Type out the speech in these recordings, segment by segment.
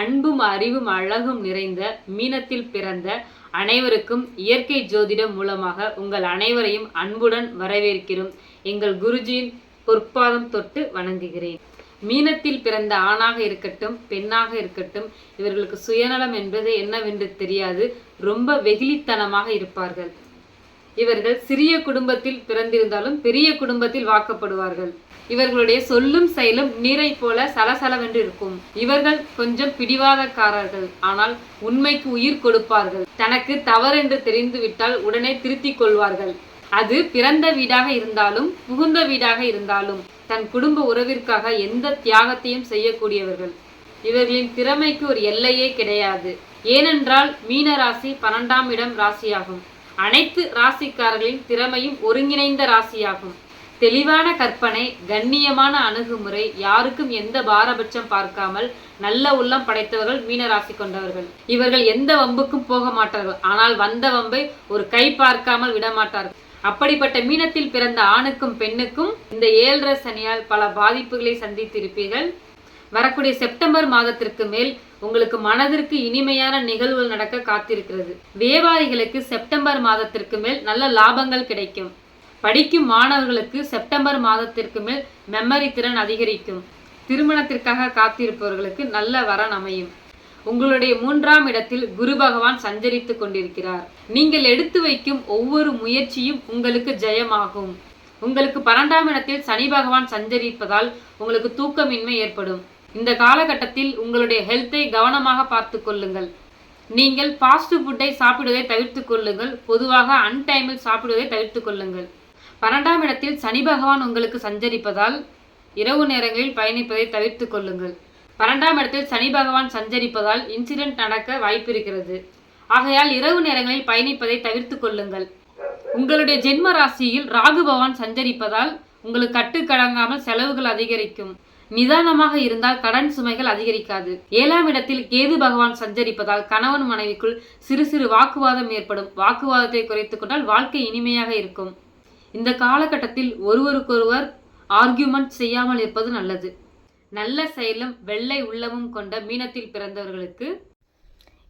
அன்பும் அறிவும் அழகும் நிறைந்த மீனத்தில் பிறந்த அனைவருக்கும் இயற்கை ஜோதிடம் மூலமாக உங்கள் அனைவரையும் அன்புடன் வரவேற்கிறோம். எங்கள் குருஜியின் பொற்பாதம் தொட்டு வணங்குகிறேன். மீனத்தில் பிறந்த ஆணாக இருக்கட்டும் பெண்ணாக இருக்கட்டும் இவர்களுக்கு சுயநலம் என்பது என்னவென்று தெரியாது. ரொம்ப வெகுளித்தனமாக இருப்பார்கள். இவர்கள் சிறிய குடும்பத்தில் பிறந்திருந்தாலும் பெரிய குடும்பத்தில் வாக்கப்படுவார்கள். இவர்களுடைய சொல்லும் செயலும் நீரை போல சலசலவென்று இருக்கும். இவர்கள் கொஞ்சம் பிடிவாதக்காரர்கள். ஆனால் உண்மைக்கு உயிர் கொடுப்பார்கள். தனக்கு தவறென்று தெரிந்துவிட்டால் உடனே திருத்திக் கொள்வார்கள். அது பிறந்த வீடாக இருந்தாலும் புகுந்த வீடாக இருந்தாலும் தன் குடும்ப உறவிற்காக எந்த தியாகத்தையும் செய்யக்கூடியவர்கள். இவர்களின் திறமைக்கு ஒரு எல்லையே கிடையாது. ஏனென்றால் மீன ராசி பன்னெண்டாம் இடம் ராசியாகும். அனைத்து ராசிக்காரர்களின் திறமையும் ஒருங்கிணைந்த ராசியாகும். தெளிவான கற்பனை கண்ணியமான அணுகுமுறை யாருக்கும் எந்த பாரபட்சம் பார்க்காமல் நல்ல உள்ளம் படைத்தவர்கள் மீன ராசி கொண்டவர்கள். இவர்கள் எந்த வம்புக்கும் போக மாட்டார்கள். ஆனால் வந்த வம்பை ஒரு கை பார்க்காமல் விட மாட்டார்கள். அப்படிப்பட்ட மீனத்தில் பிறந்த ஆணுக்கும் பெண்ணுக்கும் இந்த ஏழரை சனியால் பல பாதிப்புகளை சந்தித்திருப்பீர்கள். வரக்கூடிய செப்டம்பர் மாதத்திற்கு மேல் உங்களுக்கு மனதிற்கு இனிமையான நிகழ்வுகள் நடக்க காத்திருக்கிறது. வியாபாரிகளுக்கு செப்டம்பர் மாதத்திற்கு மேல் நல்ல லாபங்கள் கிடைக்கும். படிக்கும் மாணவர்களுக்கு செப்டம்பர் மாதத்திற்கு மேல் மெமரி திறன் அதிகரிக்கும். திருமணத்திற்காக காத்திருப்பவர்களுக்கு நல்ல வரன் அமையும். உங்களுடைய மூன்றாம் இடத்தில் குரு பகவான் சஞ்சரித்து கொண்டிருக்கிறார். நீங்கள் எடுத்து வைக்கும் ஒவ்வொரு முயற்சியும் உங்களுக்கு ஜெயமாகும். உங்களுக்கு பன்னெண்டாம் இடத்தில் சனி பகவான் சஞ்சரிப்பதால் உங்களுக்கு தூக்கமின்மை ஏற்படும். இந்த காலகட்டத்தில் உங்களுடைய ஹெல்த்தை கவனமாக பார்த்து கொள்ளுங்கள். நீங்கள் ஃபாஸ்ட் ஃபுட்டை சாப்பிடுவதை தவிர்த்து கொள்ளுங்கள். பொதுவாக அன்டைமில் சாப்பிடுவதை தவிர்த்து கொள்ளுங்கள். பன்னெண்டாம் இடத்தில் சனி பகவான் உங்களுக்கு சஞ்சரிப்பதால் இரவு நேரங்களில் பயணிப்பதை தவிர்த்து கொள்ளுங்கள். பன்னெண்டாம் இடத்தில் சனி பகவான் சஞ்சரிப்பதால் இன்சிடென்ட் நடக்க வாய்ப்பிருக்கிறது ஆகையால் இரவு நேரங்களில் பயணிப்பதை தவிர்த்து கொள்ளுங்கள். உங்களுடைய ஜென்ம ராசியில் ராகு பகவான் சஞ்சரிப்பதால் உங்களுக்கு கட்டுக்கடங்காமல் செலவுகள் அதிகரிக்கும். நிதானமாக இருந்தால் கடன் சுமைகள் அதிகரிக்காது. ஏழாம் இடத்தில் கேது பகவான் சஞ்சரிப்பதால் கணவன் மனைவிக்குள் சிறு சிறு வாக்குவாதம் ஏற்படும். வாக்குவாதத்தை குறைத்து கொண்டால் வாழ்க்கை இனிமையாக இருக்கும். இந்த காலகட்டத்தில் ஒருவருக்கொருவர் ஆர்கியூமெண்ட் செய்யாமல் இருப்பது நல்லது. நல்ல செயலும் வெள்ளை உள்ளமும் கொண்ட மீனத்தில் பிறந்தவர்களுக்கு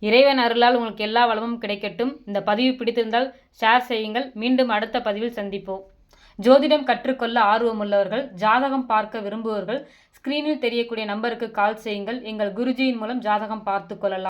இறைவன் அருளால் உங்களுக்கு எல்லா வளமும் கிடைக்கட்டும். இந்த பதிவு பிடித்திருந்தால் ஷேர் செய்யுங்கள். மீண்டும் அடுத்த பதிவில் சந்திப்போம். ஜோதிடம் கற்றுக்கொள்ள ஆர்வமுள்ளவர்கள் ஜாதகம் பார்க்க விரும்புவர்கள் ஸ்கிரீனில் தெரியக்கூடிய நம்பருக்கு கால் செய்யுங்கள். எங்கள் குருஜியின் மூலம் ஜாதகம் பார்த்து கொள்ளலாம்.